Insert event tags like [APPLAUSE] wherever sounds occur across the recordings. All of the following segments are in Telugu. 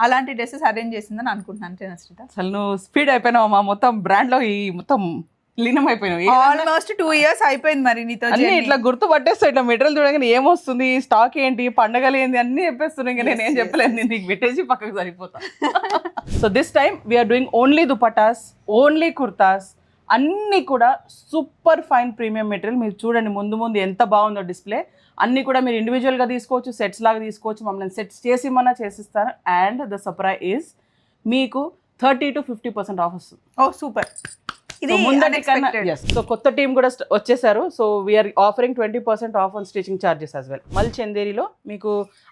అలాంటి డ్రెస్సెస్ అరేంజ్ చేసిందని అనుకుంటున్నాను శ్రీత అసలు నువ్వు స్పీడ్ అయిపోయినావు మా మొత్తం బ్రాండ్లో ఈ మొత్తం లీనం అయిపోయినావు ఆల్మోస్ట్ టూ ఇయర్స్ అయిపోయింది మరి నీతో అన్ని. ఇట్లా గుర్తు పట్టేస్తావు ఇట్లా మెటీరియల్ చూడగానే ఏమొస్తుంది స్టాక్ ఏంటి పండగలు ఏంటి అన్ని చెప్పేస్తున్నాయి ఇంకా నేను ఏం. చెప్పలేదు నేను నీకు పెట్టేసి పక్కకు సరిపోతా so this time we're doing only dupattas only kurtas అన్నీ కూడా సూపర్ ఫైన్ ప్రీమియం మెటీరియల్. మీరు చూడండి ముందు ముందు ఎంత బాగుందో డిస్ప్లే. అన్నీ కూడా మీరు ఇండివిజువల్గా తీసుకోవచ్చు సెట్స్ లాగా తీసుకోవచ్చు. మమ్మల్ని సెట్స్ చేసి ఇమ్మన్నా చేసిస్తాను అండ్ ద సప్రై ఈజ్ మీకు thirty to fifty percent off వస్తుంది. Oh super. ఇది సో ముందటి కన్నా. సో కొత్త టీం కూడా వచ్చేసారు. So we're offering twenty percent off on stitching charges as well మళ్ళీ చందేరిలో మీకు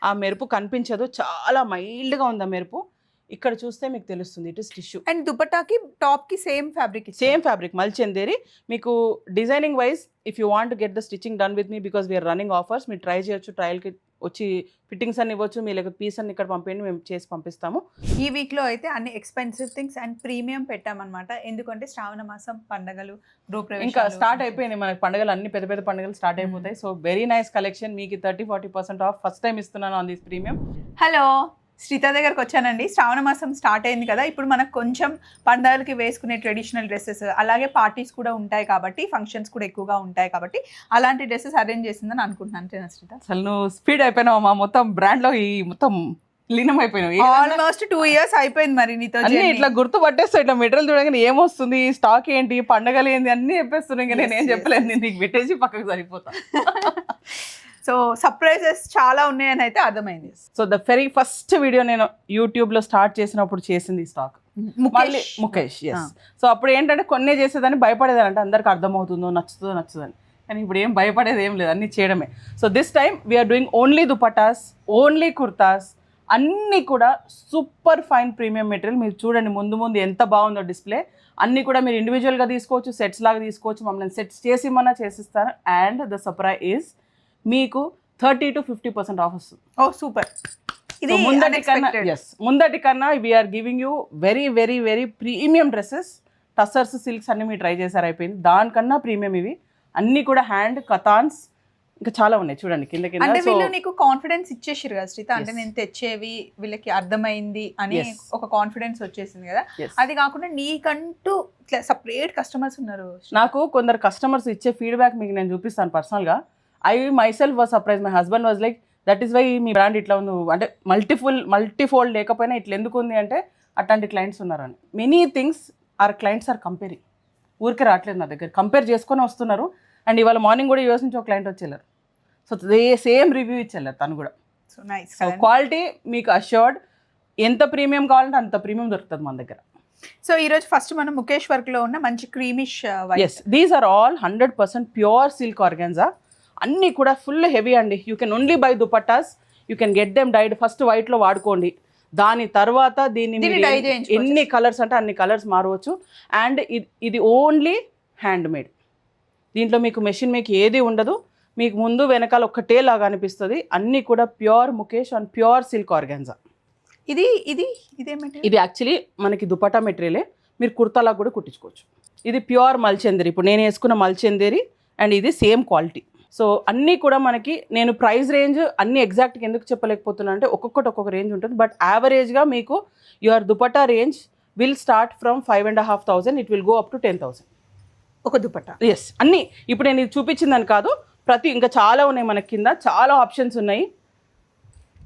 ఆ మెరుపు కనిపించదు. చాలా మైల్డ్గా ఉంది ఆ మెరుపు. ఇక్కడ చూస్తే మీకు తెలుస్తుంది ఇట్ ఇస్ టిష్యూ అండ్ దుపట్టాకి టాప్కి same fabric same fabric mul Chanderi మీకు designing wise if you want get the stitching done with me because we're running offers మీరు ట్రై చేయొచ్చు ట్రయల్కి వచ్చి ఫిట్టింగ్స్ అన్ని ఇవ్వచ్చు మీ లేకపోతే పీస్ అన్ని ఇక్కడ పంపేయండి మేము చేసి పంపిస్తాము. ఈ వీక్లో అయితే అన్ని ఎక్స్పెన్సివ్ థింగ్స్ అండ్ ప్రీమియం పెట్టామన్నమాట. ఎందుకంటే శ్రావణ మాసం పండగలు ఇంకా స్టార్ట్ అయిపోయింది మనకి పండుగలు అన్ని పెద్ద పెద్ద పండుగలు స్టార్ట్ అయిపోతాయి. సో వెరీ నైస్ కలెక్షన్ మీకు thirty forty percent off first time ఇస్తున్నాను on this premium hello Shritha దగ్గరకు వచ్చానండి. శ్రావణ మాసం స్టార్ట్ అయింది కదా ఇప్పుడు మనకు కొంచెం పండగలకి వేసుకునే ట్రెడిషనల్ డ్రెస్సెస్ అలాగే పార్టీస్ కూడా ఉంటాయి కాబట్టి ఫంక్షన్స్ కూడా ఎక్కువగా ఉంటాయి కాబట్టి అలాంటి డ్రెస్సెస్ అరేంజ్ చేసిందని అనుకుంటున్నాను. అంతేనా శ్రీత? అసలు నువ్వు స్పీడ్ అయిపోయినావు మా మొత్తం బ్రాండ్లో ఈ మొత్తం లీనం అయిపోయినావు? ఆల్మోస్ట్ టూ ఇయర్స్ అయిపోయింది మరి నీతో అన్ని. ఇట్లా గుర్తు పట్టేస్తావు ఇట్లా మెటీరియల్ చూడగానే ఏమొస్తుంది స్టాక్ ఏంటి పండగలు ఏంటి అన్ని చెప్పేస్తున్నాయి ఇంకా నేను ఏం. చెప్పలేదు నేను నీకు పెట్టేసి పక్కకు సరిపోతా. [LAUGHS] సో సర్ప్రైజెస్ చాలా ఉన్నాయని అయితే అర్థమైంది. So the very first video నేను యూట్యూబ్లో స్టార్ట్ చేసినప్పుడు చేసింది స్టాక్ మళ్ళీ ముఖేష్ ఎస్. సో అప్పుడు ఏంటంటే కొన్నే చేసేదాన్ని భయపడేదాన్ని. అంటే అందరికి అర్థమవుతుందో నచ్చుతుందో నచ్చుదని. కానీ ఇప్పుడు ఏం భయపడేది ఏం లేదు అన్ని చేయడమే. So this time we're doing only dupattas only kurtas అన్నీ కూడా సూపర్ ఫైన్ ప్రీమియం మెటీరియల్ మీరు చూడండి ముందు ముందు ఎంత బాగుందో డిస్ప్లే అన్నీ కూడా మీరు ఇండివిజువల్గా తీసుకోవచ్చు సెట్స్ లాగా తీసుకోవచ్చు. మమ్మల్ని సెట్స్ చేసి ఇమ్మన్నా చేసిస్తాను. అండ్ ద సప్రై ఈజ్ మీకు thirty to fifty percent off వస్తుంది. Oh super. ఇది ముందటి కన్నా. ఎస్ ముందటి కన్నా we're giving you very very very premium dresses tussars silks అన్ని మీరు ట్రై చేశారు అయిపోయింది. దానికన్నా ప్రీమియం ఇవి. అన్నీ కూడా హ్యాండ్ కథాన్స్ ఇంకా చాలా ఉన్నాయి. చూడండి కింద అంటే కింద సో వీళ్ళు నీకు కాన్ఫిడెన్స్ ఇచ్చేసారు కదా శ్రీత. అంటే. నేను తెచ్చేవి వీళ్ళకి అర్థమైంది అని. ఒక కాన్ఫిడెన్స్ వచ్చేసింది కదా. అది కాకుండా నీకంటూ ఇట్లా సపరేట్ కస్టమర్స్ ఉన్నారు. నాకు కొందరు కస్టమర్స్ ఇచ్చే ఫీడ్బ్యాక్ మీకు నేను చూపిస్తాను పర్సనల్గా I myself was surprise my husband was like that is why me brand ఇట్లా ఉంది. అంటే మల్టిఫుల్ మల్టీఫోల్డ్ లేకపోయినా ఇట్లా ఎందుకు ఉంది అంటే అట్లాంటి క్లయింట్స్ ఉన్నారని. Many things are clients are comparing ఊరికే రావట్లేదు నా దగ్గర. కంపేర్ చేసుకొని వస్తున్నారు. అండ్ ఇవాళ మార్నింగ్ కూడా యూఎస్ నుంచి ఒక క్లయింట్ వచ్చేళ్ళారు సో సేమ్ రివ్యూ ఇచ్చేళ్ళారు తను కూడా. సో నైస్ సో క్వాలిటీ మీకు అష్యూర్డ్ ఎంత ప్రీమియం కావాలంటే అంత ప్రీమియం దొరుకుతుంది మన దగ్గర. సో ఈ రోజు ఫస్ట్ మనం ముఖేష్ వర్క్లో ఉన్న మంచి creamish yes these are all hundred percent pure silk organza అన్నీ కూడా ఫుల్ హెవీ అండి. You can only buy dupattas you can get them dyed first వైట్లో వాడుకోండి. దాని తర్వాత దీన్ని ఎన్ని- కలర్స్ అంటే అన్ని కలర్స్ మారవచ్చు. అండ్ ఇది ఓన్లీ హ్యాండ్ మేడ్ దీంట్లో మీకు మెషిన్ మీకు ఏది ఉండదు. మీకు ముందు వెనకాల ఒక్కటే లాగా అనిపిస్తుంది. అన్నీ కూడా pure mukaish and pure silk organza ఇది ఇది ఇదేమంటే ఇది యాక్చువల్లీ మనకి దుపట్టా మెటీరియలే మీరు కుర్తాలా కూడా కుట్టించుకోవచ్చు. ఇది ప్యూర్ మల్చందేరి. ఇప్పుడు నేను వేసుకున్న మల్చందేరి అండ్ ఇది సేమ్ క్వాలిటీ సో అన్నీ కూడా మనకి నేను ప్రైస్ రేంజ్ అన్ని ఎగ్జాక్ట్గా ఎందుకు చెప్పలేకపోతున్నా అంటే ఒక్కొక్కటి ఒక్కొక్క రేంజ్ ఉంటుంది. బట్ యావరేజ్గా మీకు your dupatta range will start from five and half thousand. It will go up to ten thousand. ఒక దుపట్టా? ఎస్ అన్నీ. ఇప్పుడు నేను ఇది చూపించిందని కాదు. ప్రతి ఇంకా చాలా ఉన్నాయి మనకి కింద. చాలా ఆప్షన్స్ ఉన్నాయి.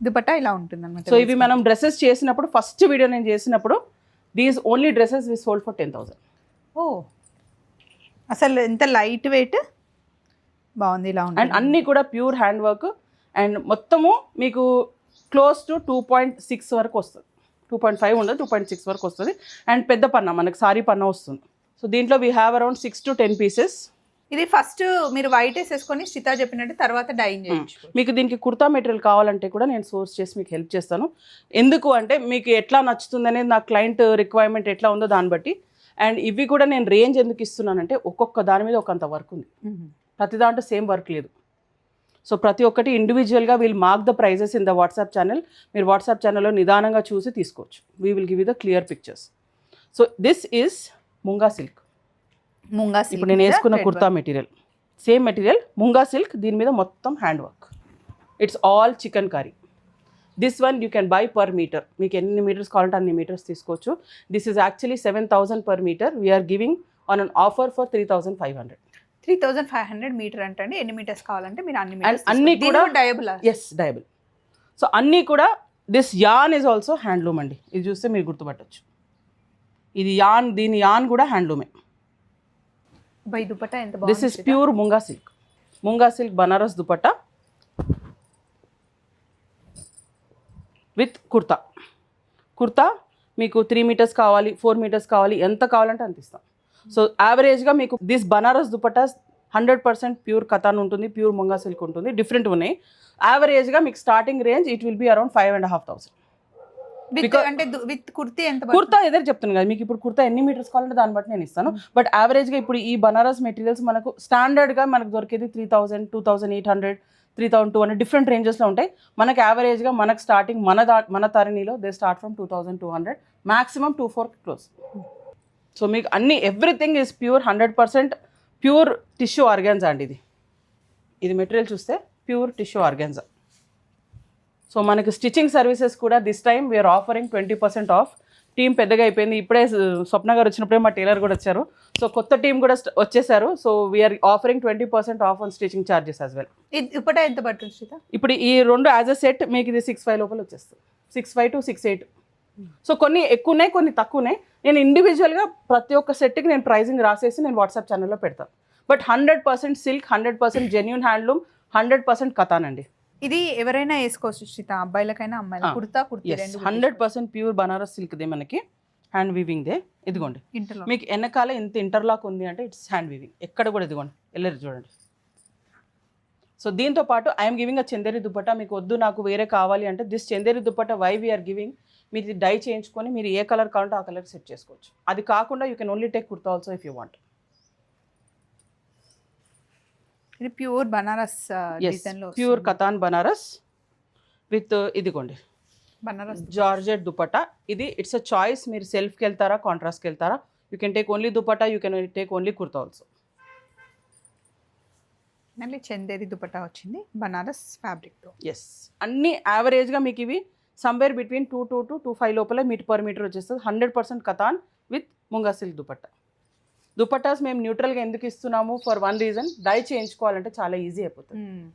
దుపట్టా ఇలా ఉంటుంది అనమాట సో ఇవి మనం డ్రెస్సెస్ చేసినప్పుడు ఫస్ట్ వీడియో నేను చేసినప్పుడు these only dresses we sold for ten thousand oh. అసలు ఎంత లైట్ వెయిట్ బాగుంది ఇలా అండ్ అన్నీ కూడా ప్యూర్ హ్యాండ్ వర్క్ అండ్ మొత్తము మీకు close to two point six వరకు వస్తుంది. టూ పాయింట్ ఫైవ్ ఉండదు టూ పాయింట్ సిక్స్ వరకు వస్తుంది. అండ్ పెద్ద పన్న మనకి సారీ పన్న వస్తుంది. సో దీంట్లో we have around six to ten pieces ఇది ఫస్ట్ మీరు వైట్ వేసేసుకొని శ్రీత చెప్పినట్టు తర్వాత డైన్ చేయించుకోవచ్చు మీకు దీనికి కుర్తా మెటీరియల్ కావాలంటే కూడా నేను సోర్స్ చేసి మీకు హెల్ప్ చేస్తాను. ఎందుకు అంటే మీకు ఎట్లా నచ్చుతుంది అనేది నా క్లయింట్ రిక్వైర్మెంట్ ఎట్లా ఉందో దాన్ని బట్టి. అండ్ ఇవి కూడా నేను రేంజ్ ఎందుకు ఇస్తున్నానంటే ఒక్కొక్క దాని మీద ఒకంత వర్క్ ఉంది. ప్రతి దాంట్లో సేమ్ వర్క్ లేదు. సో ప్రతి ఒక్కటి ఇండివిజువల్గా we'll mark the prices in the WhatsApp channel మీరు వాట్సాప్ ఛానల్లో నిదానంగా చూసి తీసుకోవచ్చు. We will give you the clear pictures so this is munga silk munga ఇప్పుడు నేను వేసుకున్న kurta material same material munga silk దీని మీద మొత్తం hand work it's all chikankari this one you can buy per metre మీకు ఎన్ని మీటర్స్ కావాలంటే అన్ని మీటర్స్ తీసుకోవచ్చు. This is actually seven thousand per metre we're giving on an offer for three thousand five hundred three thousand five hundred metre అంటే ఎన్ని మీటర్స్ కావాలంటే మీరు అన్ని అన్ని. కూడా- డయబుల్ ఎస్ డయబుల్. సో అన్నీ కూడా this an is also handloom అండి. ఇది చూస్తే మీరు గుర్తుపట్టొచ్చు. ఇది యాన్ దీని యాన్ కూడా హ్యాండ్లూమే బై దుపట్టా ఎంత this is pure munga silk munga silk Banaras dupatta with kurta. Kurta మీకు త్రీ మీటర్స్ కావాలి ఫోర్ మీటర్స్ కావాలి ఎంత కావాలంటే అంత ఇస్తాం. సో యావరేజ్గా మీకు this Banaras dupatta hundred percent pure katan ఉంటుంది ప్యూర్ ముంగా సిల్క్ ఉంటుంది డిఫరెంట్ ఉన్నాయి. యావరేజ్గా మీకు starting range it will be around five and half thousand అంటే విత్ కుర్తీ ఎంత కుర్తా ఎదురు చెప్తున్నాను కదా మీకు ఇప్పుడు కుర్తా ఎన్ని మీటర్స్ కావాలంటే దాన్ని బట్టి నేను ఇస్తాను. బట్ యావరేజ్గా ఇప్పుడు ఈ బనారస్ మెటీరియల్స్ మనకు స్టాండర్డ్గా మనకు దొరికేది three thousand two thousand eight hundred three thousand two hundred different రేంజెస్లో ఉంటాయి. మనకు యావరేజ్గా మనకు స్టార్టింగ్ మన దా మన తరణిలో they start from two thousand two hundred maximum two four close so మీకు అన్ని everything is pure hundred percent pure tissue organza అండి ఇది. ఇది మెటీరియల్ చూస్తే ప్యూర్ టిష్యూ ఆర్గాన్జా సో మనకి స్టిచ్చింగ్ సర్వీసెస్ కూడా this time we're offering twenty percent off team పెద్దగా అయిపోయింది. ఇప్పుడే స్వప్న గారు వచ్చినప్పుడే మా టైలర్ కూడా వచ్చారు. సో కొత్త టీం కూడా వచ్చేసారు. So we're offering twenty percent off on stitching charges as well ఇది దుపట్టా ఎంత పడుతుంది శ్రీత ఇప్పుడు ఈ రెండు యాజ్ అ సెట్ మీకు ఇది సిక్స్ ఫైవ్ లోపల వచ్చేస్తుంది. Six five to six eight so కొన్ని ఎక్కువ ఉన్నాయి కొన్ని తక్కువ ఉన్నాయి. నేను ఇండివిజువల్గా ప్రతి ఒక్క సెట్కి నేను ప్రైజింగ్ రాసేసి నేను వాట్సాప్ ఛానల్లో పెడతాను but hundred percent silk hundred percent genuine handloom hundred percent కథానండి. ఇది ఎవరైనా వేసుకోవచ్చు శ్రీత అబ్బాయిలకైనా అమ్మాయిలు. Kurta kurti hundred percent pure Banaras సిల్క్దే మనకి హ్యాండ్ వీవింగ్ దే. ఇదిగోండి. మీకు వెనకాల ఇంత ఇంటర్లాక్ ఉంది అంటే ఇట్స్ హ్యాండ్ వీవింగ్ ఎక్కడ కూడా ఇదిగోండి వెళ్ళరు చూడండి. సో దీంతో పాటు I'm giving a Chanderi dupatta మీకు వద్దు నాకు వేరే కావాలి అంటే this Chanderi dupatta why we're giving మీరు ఇది డై చేయించుకొని మీరు ఏ కలర్ కావాలంటే ఆ కలర్ సెట్ చేసుకోవచ్చు. అది కాకుండా you can only take kurta also if you want ఇది pure Banaras pure katan Banaras with ఇదిగోండి బనారస్ జార్జెట్ దుపట్టా. ఇది ఇట్స్ అ చాయిస్ మీరు సెల్ఫ్కి వెళ్తారా కాంట్రాస్ట్కి వెళ్తారా? You can take only dupatta you can take only kurta also మళ్ళీ చందేరి దుపట్టా వచ్చింది బనారస్ ఫ్యాబ్రిక్తో. ఎస్ అన్ని యావరేజ్గా మీకు ఇవి somewhere between two two to two five లోపల మీటర్ పర్ మీటర్ వచ్చేస్తుంది. Hundred percent katan with munga silk dupatta. Dupattas మేము న్యూట్రల్గా ఎందుకు ఇస్తున్నాము? ఫర్ వన్ రీజన్ డై చేయించుకోవాలంటే చాలా ఈజీ అయిపోతుంది. మ్మ్.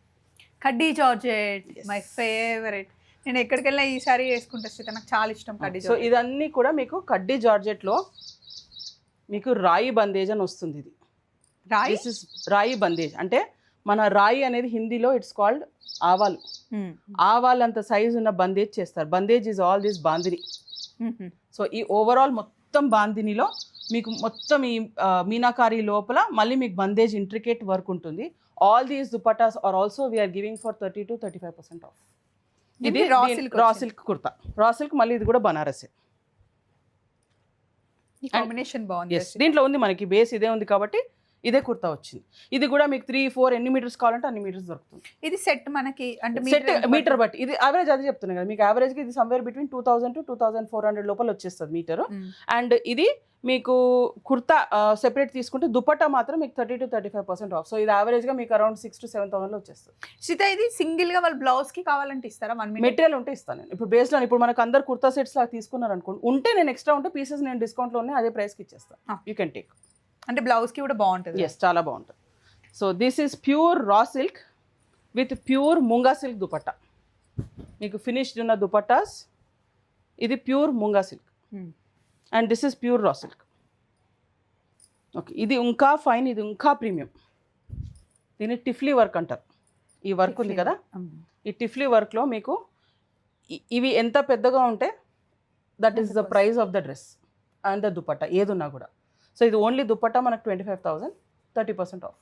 కడ్డీ జార్జెట్ మై ఫేవరెట్ నేను ఎక్కడికి వెళ్ళినా ఈ సారీ వేసుకుంటా శ్రీత నాకు చాలా ఇష్టం కడ్డీ సో ఇదన్నీ కూడా మీకు కడ్డీ జార్జెట్లో మీకు రాయి బందేజ్ అని వస్తుంది ఇది. రాయి? రాయి బందేజ్. అంటే మన రాయి అనేది హిందీలో ఇట్స్ కాల్డ్ ఆవాలు. మ్మ్. ఆవాలంత సైజ్ ఉన్న బందేజ్ చేస్తారు. Bandhej is all this bandhani. So ఈ ఓవరాల్ మొత్తం బాందినిలో మీకు మొత్తం ఈ మీనాకారి లోపల మళ్ళీ మీకు బందేజ్ ఇంట్రికేట్ వర్క్ ఉంటుంది. All these dupattas are also we're giving for thirty to thirty five percent off ఇది raw. Silk kurta. Raw silk మళ్ళీ ఇది కూడా బనారసే. కాంబినేషన్ బాగుంది దీంట్లో ఉంది మనకి బేస్ ఇదే ఉంది కాబట్టి ఇదే కుర్తా వచ్చింది. ఇది కూడా మీకు త్రీ ఫోర్ ఎన్ని మీటర్స్ కావాలంటే అన్ని మీటర్స్ దొరుకుతుంది. ఇది సెట్ మనకి అంటే సెట్ మీటర్? బట్టి. ఇది యావరేజ్ అదే చెప్తున్నాను కదా మీకు యావరేజ్గా ఇది somewhere between two thousand to two thousand four hundred లోపల వచ్చేస్తుంది మీటర్. అండ్ ఇది మీకు కుర్తా సెపరేట్ తీసుకుంటే దుపట్టా మాత్రం మీకు thirty two thirty five percent off so ఇది యావరేజ్గా మీకు అరౌండ్ సిక్స్ టు సెవెన్ థౌసండ్లో వచ్చేస్తుంది. శ్రీత ఇది సింగిల్గా వాళ్ళ బ్లౌజ్కి కావాలంటే ఇస్తారా? వన్ మీటర్ మెటీరియల్ ఉంటే ఇస్తాను నేను. ఇప్పుడు బేస్లో ఇప్పుడు మనకు అందరు కుర్తా సెట్స్ లాగా తీసుకున్నారు అనుకోండి ఉంటే నేను ఎక్స్ట్రా ఉంటే పీసెస్ నేను డిస్కౌంట్లో ఉన్నాయి అదే ప్రైస్కి ఇచ్చేస్తాను. యూ కెన్ టేక్ అంటే బ్లౌజ్కి కూడా బాగుంటుంది. ఎస్ చాలా బాగుంటుంది. So this is pure raw silk with pure munga silk dupatta మీకు ఫినిష్డ్ ఉన్న దుపట్టాస్ ఇది pure munga silk. And this is pure raw silk okay ఇది ఇంకా ఫైన్ ఇది ఇంకా ప్రీమియం దీన్ని టిఫ్లీ వర్క్ అంటారు. ఈ వర్క్ ఉంది కదా. ఈ టిఫ్లీ వర్క్లో మీకు ఇవి ఎంత పెద్దగా ఉంటే that is the price of the dress and the dupatta ఏదున్నా కూడా. సో ఇది ఓన్లీ దుపట్టా మనకు twenty five thousand thirty percent off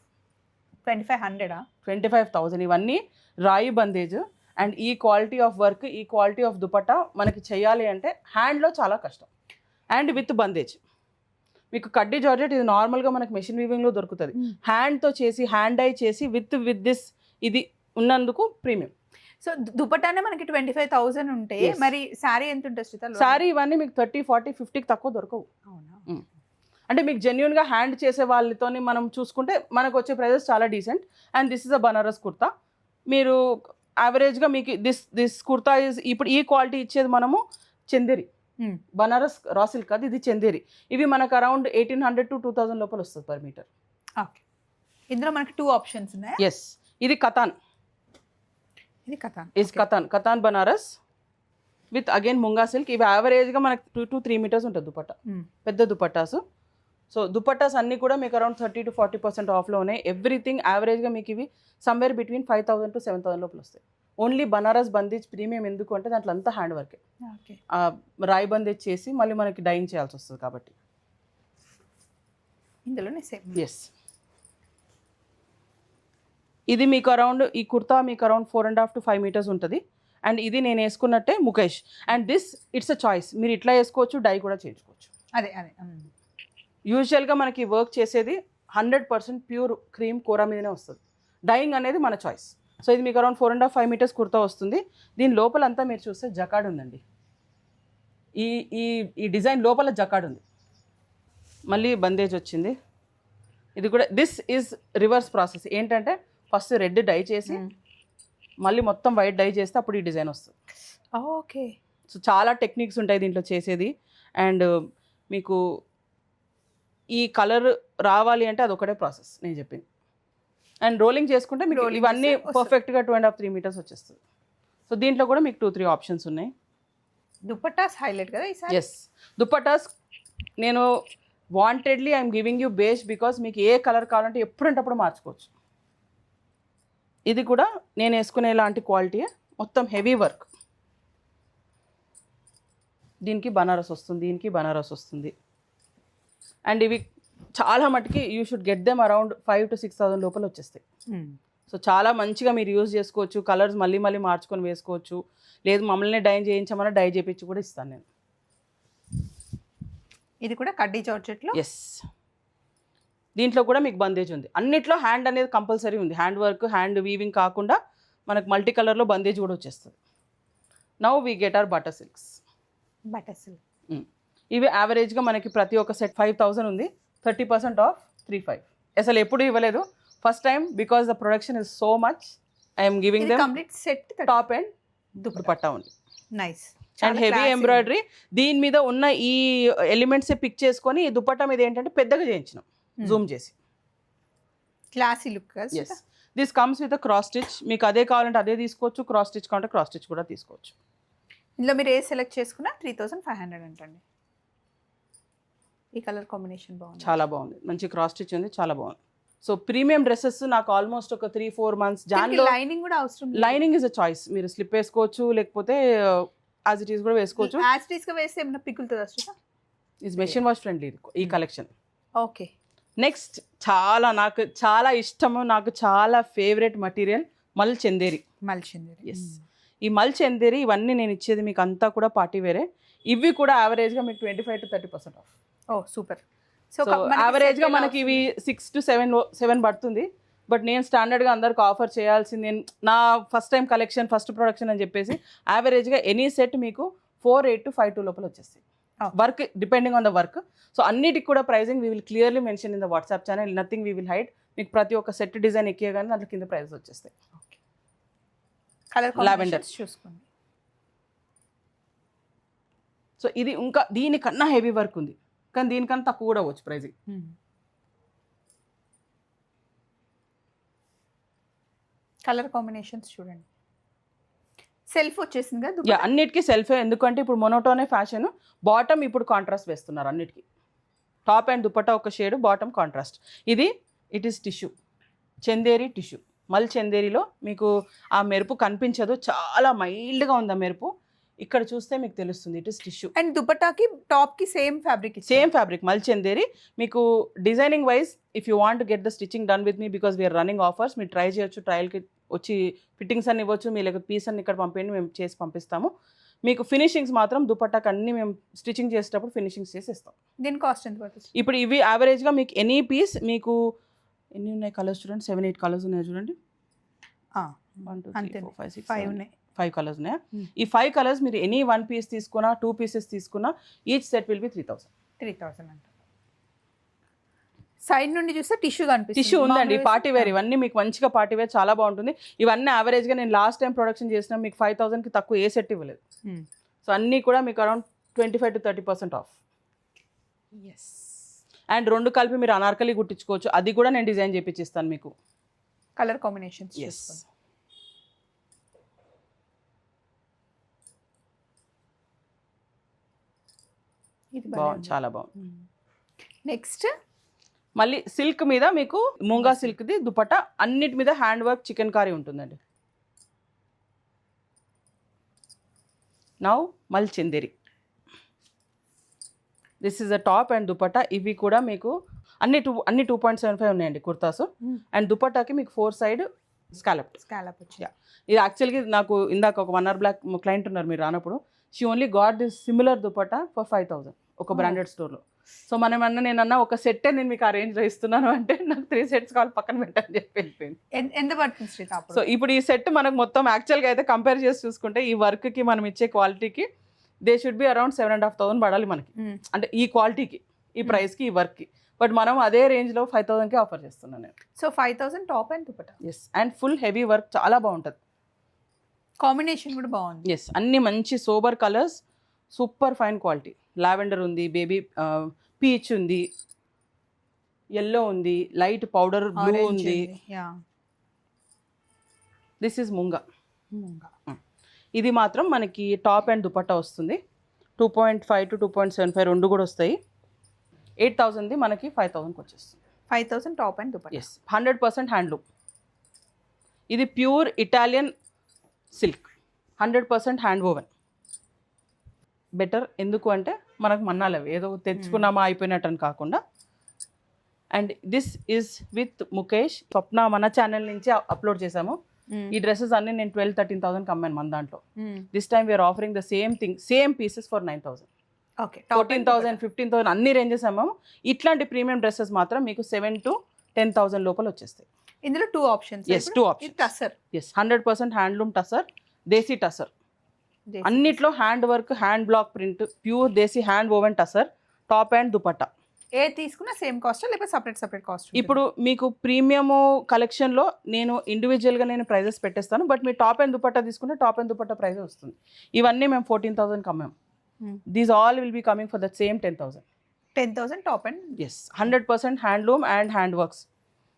twenty five హండ్రెడా twenty five thousand ఇవన్నీ రాయి బందేజ్. అండ్ ఈ క్వాలిటీ ఆఫ్ వర్క్ ఈ క్వాలిటీ ఆఫ్ దుపట్టా మనకి చేయాలి అంటే హ్యాండ్లో చాలా కష్టం. And with bandhej. మీకు కడ్డీ జార్జెట్ ఇది నార్మల్గా మనకి మెషిన్ వీవింగ్లో దొరుకుతుంది. Mm. హ్యాండ్తో చేసి హ్యాండ్ ఐ చేసి విత్ విత్ దిస్ ఇది ఉన్నందుకు ప్రీమియం. సో దుపట్టానే మనకి ట్వంటీ ఫైవ్ థౌసండ్ ఉంటే. మరి శారీ ఎంత ఉంటుంది సారీ ఇవన్నీ మీకు థర్టీ ఫార్టీ ఫిఫ్టీకి తక్కువ దొరకవు. అవునా? అంటే మీకు జెన్యున్గా హ్యాండ్ చేసే వాళ్ళతోని మనం చూసుకుంటే మనకు వచ్చే ప్రైజెస్ చాలా decent and this is a Banaras kurta మీరు యావరేజ్గా మీకు దిస్ దిస్ కుర్తా ఇస్ ఇప్పుడు ఈ క్వాలిటీ ఇచ్చేది మనము Chanderi. Hmm. Banaras raw silk అది ఇది చందేరి. ఇవి మనకు around eighteen hundred to two thousand లోపల వస్తుంది పర్ మీటర్ ఓకే ఇందులో మనకి టూ ఆప్షన్స్ ఉన్నాయి? ఎస్ ఇది కథాన్. ఇది కథ is katan. Katan Banaras with again munga silk ఇవి యావరేజ్గా మనకి టూ టు త్రీ మీటర్స్ ఉంటుంది దుపట్టా. పెద్ద దుపట్టాసు. సో దుపట్టాస్ అన్నీ కూడా మీకు around thirty to forty percent ఆఫ్లో ఉన్నాయి ఎవ్రీథింగ్ యావరేజ్గా మీకు ఇవి somewhere between five thousand to seven thousand లోపల వస్తాయి. ఓన్లీ బనారస్ బందీజ్ ప్రీమియం ఎందుకు అంటే దాంట్లో అంతా హ్యాండ్ వర్కే రాయి బందేజ్ చేసి మళ్ళీ మనకి డైయింగ్ చేయాల్సి వస్తుంది కాబట్టి. ఇందులోనే సేమ్ ఎస్ ఇది మీకు అరౌండ్ ఈ కుర్తా మీకు around four and half to five meters ఉంటుంది. అండ్ ఇది నేను వేసుకున్నట్టే Mukesh. And this it's a choice మీరు ఇట్లా వేసుకోవచ్చు డై కూడా చేయించుకోవచ్చు. అదే అదే. యూజువల్గా మనకి వర్క్ చేసేది హండ్రెడ్ పర్సెంట్ ప్యూర్ క్రీమ్ కూర మీదనే వస్తుంది. డైయింగ్ అనేది మన చాయిస్ సో ఇది మీకు around four and half five meters kurta వస్తుంది. దీని లోపలంతా మీరు చూస్తే జకాడ్ ఉందండి. ఈ ఈ ఈ డిజైన్ లోపల జకాడ్ ఉంది. మళ్ళీ బందేజ్ వచ్చింది. ఇది కూడా దిస్ ఈజ్ రివర్స్ ప్రాసెస్ ఏంటంటే ఫస్ట్ రెడ్ డై చేసి మళ్ళీ మొత్తం వైట్ డై చేస్తే అప్పుడు ఈ డిజైన్ వస్తుంది. ఓకే. సో చాలా టెక్నిక్స్ ఉంటాయి దీంట్లో చేసేది. అండ్ మీకు ఈ కలర్ రావాలి అంటే అదొకటే ప్రాసెస్ నేను చెప్పింది. అండ్ రోలింగ్ చేసుకుంటే మీకు Rolling ఇవన్నీ. పర్ఫెక్ట్గా two and half three meters వచ్చేస్తుంది. సో దీంట్లో కూడా మీకు టూ త్రీ ఆప్షన్స్ ఉన్నాయి. దుపట్టాస్ హైలైట్ కదా ఈసారి? ఎస్ దుపట్టాస్ నేను wantedly I'm giving you base because మీకు ఏ కలర్ కావాలంటే ఎప్పుడంటప్పుడు మార్చుకోవచ్చు. ఇది కూడా నేను వేసుకునే లాంటి క్వాలిటీ మొత్తం హెవీ వర్క్ దీనికి బనారస్ వస్తుంది దీనికి బనారస్ వస్తుంది. అండ్ ఇవి చాలా మటుకి you should get them around five to six thousand లోపల వచ్చేస్తాయి. సో చాలా మంచిగా మీరు యూజ్ చేసుకోవచ్చు కలర్స్ మళ్ళీ మళ్ళీ మార్చుకొని వేసుకోవచ్చు. లేదు మమ్మల్ని డై చేయించమన్నా డై చేయించి కూడా ఇస్తాను నేను. ఇది కూడా కడ్డీ జార్జెట్లో? ఎస్ దీంట్లో కూడా మీకు బందేజ్ ఉంది. అన్నిట్లో హ్యాండ్ అనేది కంపల్సరీ ఉంది. హ్యాండ్ వర్క్ హ్యాండ్ వీవింగ్ కాకుండా మనకు మల్టీ కలర్లో బందేజ్ కూడా వచ్చేస్తుంది. Now we get are butter silks butters ఇవి యావరేజ్గా మనకి ప్రతి ఒక్క సెట్ ఫైవ్ థౌసండ్ ఉంది. Thirty percent off three five అసలు ఎప్పుడు ఇవ్వలేదు. First time because the production is so much I'm giving them complete set top and dupatta ఉంది నైస్ అండ్ హెవీ ఎంబ్రాయిడరీ దీని మీద ఉన్న ఈ ఎలిమెంట్స్ పిక్ చేసుకొని ఈ దుపట్టా మీద ఏంటంటే పెద్దగా చేయించినాం. జూమ్ చేసి. Classy look yes this comes with cross stitch మీకు అదే కావాలంటే అదే తీసుకోవచ్చు. క్రాస్ స్టిచ్ కావాలంటే క్రాస్ స్టిచ్ కూడా తీసుకోవచ్చు. ఇందులో మీరు ఏ సెలెక్ట్ చేసుకున్నా త్రీ థౌసండ్ ఫైవ్ హండ్రెడ్ అంటండి. ఈ కలర్ కాంబినేషన్ బాగుంది. చాలా బాగుంది. మంచి క్రాస్ స్టిచ్ ఉంది. చాలా బాగుంది. సో ప్రీమియం డ్రెస్సెస్ నాకు ఆల్మోస్ట్ ఒక త్రీ ఫోర్ మంత్స్ జాన్లో లైనింగ్ కూడా అవసరం లైనింగ్ ఇస్ అ చాయిస్ మీరు స్లిప్ వేసుకోవచ్చు లేకపోతే యాజ్ ఇట్ ఈస్ కూడా వేసుకోవచ్చు. యాజ్గా వేస్తే ఏమైనా పిగులుతుంది అసలు ఇస్ మెషిన్ వాష్ ఫ్రెండ్లీ ఈ కలెక్షన్ ఓకే నెక్స్ట్ చాలా నాకు చాలా ఇష్టము నాకు చాలా ఫేవరెట్ మటీరియల్ మల్ చందేరి మలిచింది ఎస్ ఈ మల్ చందేరి ఇవన్నీ నేను ఇచ్చేది మీకు అంతా కూడా పార్టీ వేరే. ఇవి కూడా యావరేజ్గా మీకు twenty five to thirty percent off oh super. So యావరేజ్గా మనకి ఇవి సిక్స్ టు సెవెన్ సెవెన్ పడుతుంది. బట్ నేను స్టాండర్డ్గా అందరికి ఆఫర్ చేయాల్సింది నేను నా first time collection first production అని చెప్పేసి యావరేజ్గా ఎనీ సెట్ మీకు four eight to five two లోపల వచ్చేస్తాయి. Oh. Work depending on the work so అన్నిటికి కూడా pricing we will clearly mention in the WhatsApp channel nothing we will hide మీకు ప్రతి ఒక్క సెట్ డిజైన్ ఎక్కియగానే దాంట్లో కింద ప్రైజెస్ వచ్చేస్తాయి. Colour Lavender. చూసుకోండి. సో ఇది ఇంకా దీనికన్నా హెవీ వర్క్ ఉంది. కానీ దీనికన్నా తక్కువ కూడా అవ్వచ్చు ప్రైజింగ్ కలర్ కాంబినేషన్స్ చూడండి. సెల్ఫ్ వచ్చేసింది కదా. అన్నిటికీ సెల్ఫే ఎందుకంటే ఇప్పుడు మొనోటోనే ఫ్యాషన్ బాటమ్ ఇప్పుడు కాంట్రాస్ట్ వేస్తున్నారు అన్నిటికీ. టాప్ అండ్ దుపట్టా ఒక షేడ్ బాటమ్ కాంట్రాస్ట్ ఇది it is tissue Chanderi tissue mul చందేరిలో మీకు ఆ మెరుపు కనిపించదు. చాలా మైల్డ్గా ఉంది ఆ మెరుపు. ఇక్కడ చూస్తే మీకు తెలుస్తుంది ఇట్ ఇస్ టిష్యూ అండ్ దుపట్టాకి టాప్కి same fabric same fabric mul Chanderi మీకు designing wise if you want get the stitching done with me because we're running offers మీరు ట్రై చేయొచ్చు ట్రయల్కి వచ్చి ఫిట్టింగ్స్ అన్ని ఇవ్వచ్చు మీ లేకపోతే పీస్ అన్ని ఇక్కడ పంపేయండి మేము చేసి పంపిస్తాము. మీకు ఫినిషింగ్స్ మాత్రం దుపట్టాకి అన్ని మేము స్టిచ్చింగ్ చేసేటప్పుడు ఫినిషింగ్స్ చేసి ఇస్తాం. దీని కాస్ట్ ఎంత పడుతుంది? ఇప్పుడు ఇవి యావరేజ్గా మీకు ఎనీ పీస్ మీకు ఎన్ని ఉన్నాయి కలర్స్ చూడండి సెవెన్ ఎయిట్ కలర్స్ ఉన్నాయి చూడండి. వన్ టూ అంతే. ఫైవ్ సిక్స్ ఫైవ్ ఉన్నాయి. ఫైవ్ కలర్స్ ఉన్నాయి? Hmm. ఈ ఫైవ్ కలర్స్ మీరు ఎనీ వన్ పీస్ తీసుకున్నా టూ పీసెస్ తీసుకున్నా each set will be three thousand three thousand అంట. సైడ్ నుండి చూస్తే టిష్యూ కనిపిస్తుంది. టిష్యూ ఉందండి పార్టీ వేర్ ఇవన్నీ మీకు మంచిగా పార్టీ వేర్ చాలా బాగుంటుంది. ఇవన్నీ average గా నేను లాస్ట్ టైం ప్రొడక్షన్ చేసిన మీకు ఫైవ్ థౌసండ్కి తక్కువ ఏ సెట్ ఇవ్వలేదు. Hmm. సో అన్నీ కూడా మీకు around twenty five to thirty percent off yes and రెండు కలిపి మీరు అనార్కలి కుట్టించుకోవచ్చు. అది కూడా నేను డిజైన్ చేపించిస్తాను మీకు. కలర్ కాంబినేషన్స్ ఎస్ ఇది బాగుంది చాలా బాగుంది. నెక్స్ట్? మళ్ళీ సిల్క్ మీద మీకు మూంగా సిల్క్ది దుపట్టా అన్నిటి మీద హ్యాండ్ వర్క్ చికెన్ కారీ ఉంటుందండి. Now mul Chanderi. This is a top and dupatta. ఇవి కూడా మీకు అన్ని టూ అన్ని టూ పాయింట్ సెవెన్ ఫైవ్ ఉన్నాయండి కుర్తాస్. అండ్ దుపట్టాకి మీకు ఫోర్ సైడ్ స్కాలప్. స్కాలప్ వచ్చి. Yeah. ఇది యాక్చువల్గా నాకు ఇందాక ఒక వన్ అవర్ బ్లాక్ క్లయింట్ ఉన్నారు మీరు రానప్పుడు. She only got this similar dupatta for five thousand ఒక. బ్రాండెడ్ స్టోర్లో సో మనం అన్న నేను అన్న ఒక సెట్టే నేను మీకు ఆ రేంజ్లో ఇస్తున్నాను అంటే నాకు త్రీ సెట్స్ కావాలి పక్కన పెట్టని చెప్పి వెళ్ళిపోయింది. ఎంత పడుతుంది సో ఇప్పుడు ఈ సెట్ మనకు మొత్తం యాక్చువల్గా అయితే కంపేర్ చేసి చూసుకుంటే ఈ వర్క్కి మనం ఇచ్చే క్వాలిటీకి they should be around seven and half thousand పడాలి మనకి. అంటే ఈ క్వాలిటీకి ఈ ప్రైస్కి ఈ వర్క్కి బట్ మనం అదే రేంజ్లో ఫైవ్ థౌసండ్కి ఆఫర్ చేస్తున్నాను నేను. So five thousand top and dupatta yes and full heavy work చాలా బాగుంటుంది. కాంబినేషన్ కూడా బాగుంది. ఎస్ అన్ని మంచి sober colours super fine quality lavender ఉంది బేబీ పీచ్ ఉంది ఎల్లో ఉంది లైట్ పౌడర్ బ్లూ ఉంది. దిస్ ఇస్ ముంగా ఇది మాత్రం మనకి టాప్ అండ్ దుపట్టా వస్తుంది. Two point five to two point seven five రెండు కూడా వస్తాయి. ఎయిట్ థౌసండ్ది మనకి ఫైవ్ థౌసండ్కి వచ్చేస్తుంది. Five thousand top and dupatta. Yes hundred percent handloom. ఇది pure Italian silk. Hundred percent hand woven. Better ఎందుకు అంటే మనకు మన్నాలు. అవి ఏదో తెచ్చుకున్నామా అయిపోయినట్టు అని కాకుండా. And this is with Mukesh. Swapna మన ఛానల్ నుంచి అప్లోడ్ చేసాము ఈ డ్రెస్సెస్ అన్ని నేను ట్వెల్వ్ థర్టీన్ థౌసండ్కి అమ్మాను మన దాంట్లో. This time we're offering the same thing same pieces for nine thousand okay fourteen thousand fifteen thousand అన్ని రేంజెస్ అమ్మాము. ఇట్లాంటి ప్రీమియం డ్రెస్సెస్ మాత్రం మీకు సెవెన్ టు టెన్ థౌసండ్ లోపల వచ్చేస్తాయి. ఇందులో two options Yes, two options. Tussar yes hundred percent handloom tussar desi tussar అన్నిట్లో hand work hand block print pure desi hand woven tussar top and dupatta ఏ తీసుకున్నా సేమ్ కాస్ట్ లేకపోతే సపరేట్ సపరేట్ కాస్ట్ ఇప్పుడు మీకు ప్రీమియం కలెక్షన్లో నేను ఇండివిజువల్గా నేను ప్రైజెస్ పెట్టేస్తాను బట్ మీ టాప్ అండ్ దుపట్టా తీసుకుంటే టాప్ అండ్ దుపట్టా ప్రైస్ వస్తుంది. ఇవన్నీ మేము ఫోర్టీన్ థౌసండ్కి అమ్మాం these all will be coming for that same ten thousand ten thousand top and yes hundred percent handloom and hand works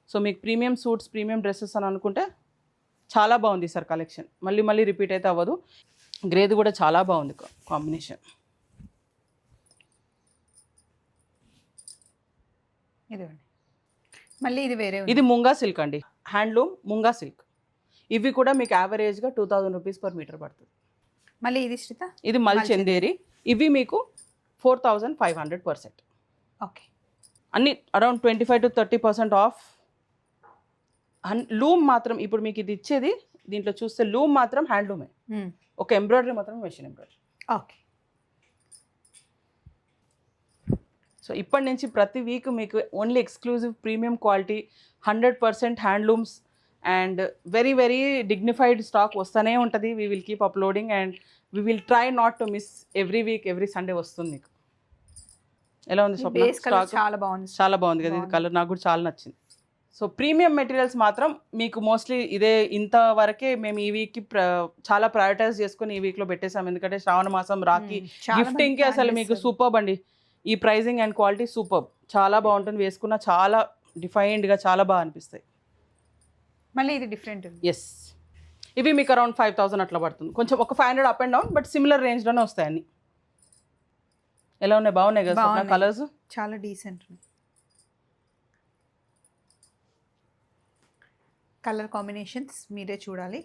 so మీకు ప్రీమియం సూట్స్ ప్రీమియం డ్రెస్సెస్ అని అనుకుంటే చాలా బాగుంది సార్ కలెక్షన్ మళ్ళీ మళ్ళీ రిపీట్ అయితే అవ్వదు. గ్రేది కూడా చాలా బాగుంది కాంబినేషన్. ఇదిగోండి. మళ్ళీ ఇది వేరే ఇది ముంగా సిల్క్ అండి. Handloom munga silk. ఇవి కూడా మీకు యావరేజ్గా two thousand rupees per meter పడుతుంది. మళ్ళీ ఇది శ్రీత? ఇది మల్ చందేరి. ఇవి మీకు four thousand five hundred percent okay. అన్ని around twenty five to thirty percent off loom మాత్రం ఇప్పుడు మీకు ఇది ఇచ్చేది దీంట్లో చూస్తే లూమ్ మాత్రం హ్యాండ్లూమే ఒక ఎంబ్రాయిడరీ మాత్రం మెషిన్ ఎంబ్రాయిడరీ. ఓకే. సో ఇప్పటి నుంచి ప్రతి వీక్ మీకు only exclusive premium quality hundred percent handlooms and very very dignified stock వస్తూనే ఉంటుంది. We will keep uploading and we will try not to miss every week every Sunday వస్తుంది మీకు. ఎలా ఉంది? చాలా బాగుంది. చాలా బాగుంది కదా ఇది కలర్ నాకు కూడా చాలా నచ్చింది. సో ప్రీమియం మెటీరియల్స్ మాత్రం మీకు మోస్ట్లీ ఇదే ఇంతవరకే మేము ఈ వీక్కి ప్ర చాలా ప్రయారిటైజ్ చేసుకుని ఈ వీక్లో పెట్టేసాం ఎందుకంటే శ్రావణ మాసం రాఖీ గిఫ్టింగ్కి అసలు మీకు చేస్తారు. సూపర్ అండి ఈ ప్రైజింగ్ అండ్ క్వాలిటీ సూపర్. చాలా బాగుంటుంది. వేసుకున్న చాలా డిఫైన్డ్గా చాలా బాగా అనిపిస్తాయి. మళ్ళీ ఇది డిఫరెంట్ ఎస్ ఇవి మీకు అరౌండ్ ఫైవ్ థౌసండ్ అట్లా పడుతుంది. కొంచెం ఒక five hundred up and down but similar రేంజ్లోనే వస్తాయి అన్ని. ఎలా ఉన్నాయి? బాగున్నాయి కదా. కలర్స్ చాలా డీసెంట్ కలర్ కాంబినేషన్స్ మీరే చూడాలి.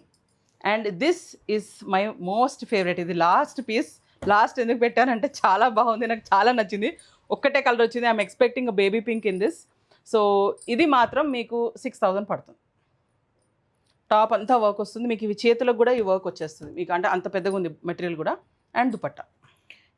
And this is my most favourite. ఇది లాస్ట్ పీస్. లాస్ట్ ఎందుకు పెట్టానంటే చాలా బాగుంది. నాకు చాలా నచ్చింది. ఒక్కటే కలర్ వచ్చింది. I'm expecting baby pink in this so ఇది మాత్రం మీకు సిక్స్ థౌజండ్ పడుతుంది. టాప్ అంతా వర్క్ వస్తుంది. మీకు ఇవి చేతులకు కూడా ఈ వర్క్ వచ్చేస్తుంది. మీకు అంటే అంత పెద్దగా ఉంది మెటీరియల్ కూడా. అండ్ దుపట్టా.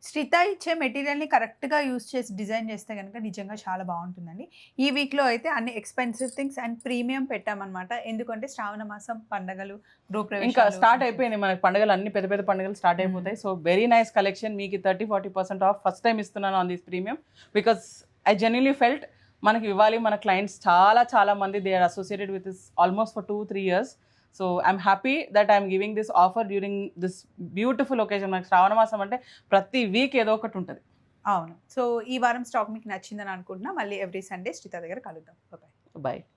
శ్రీత ఇచ్చే మెటీరియల్ని కరెక్ట్గా యూస్ చేసి డిజైన్ చేస్తే కనుక నిజంగా చాలా బాగుంటుందండి. ఈ వీక్లో అయితే అన్ని ఎక్స్పెన్సివ్ థింగ్స్ అండ్ ప్రీమియం పెట్టామన్నమాట. ఎందుకంటే శ్రావణ మాసం పండగలు గృహప్రవేశాలు ఇంకా స్టార్ట్ అయిపోయింది. మనకి పండుగలు అన్ని పెద్ద పెద్ద పండుగలు స్టార్ట్ అయిపోతాయి. సో వెరీ నైస్ కలెక్షన్ మీకు thirty forty percent off first time ఇస్తున్నాను on this premium because I genuinely felt మనకి ఇవ్వాలి మన క్లయింట్స్ చాలా చాలా మంది. They are associated with this almost for two three years so I'm happy that I'm giving this offer during this beautiful occasion మనకి శ్రావణ మాసం అంటే ప్రతి వీక్ ఏదో ఒకటి ఉంటుంది. అవును. సో ఈ వారం స్టాక్ మీకు నచ్చిందని అనుకుంటున్నా. మళ్ళీ ఎవ్రీ సండే శ్రీత దగ్గర కలుద్దాం. Bye bye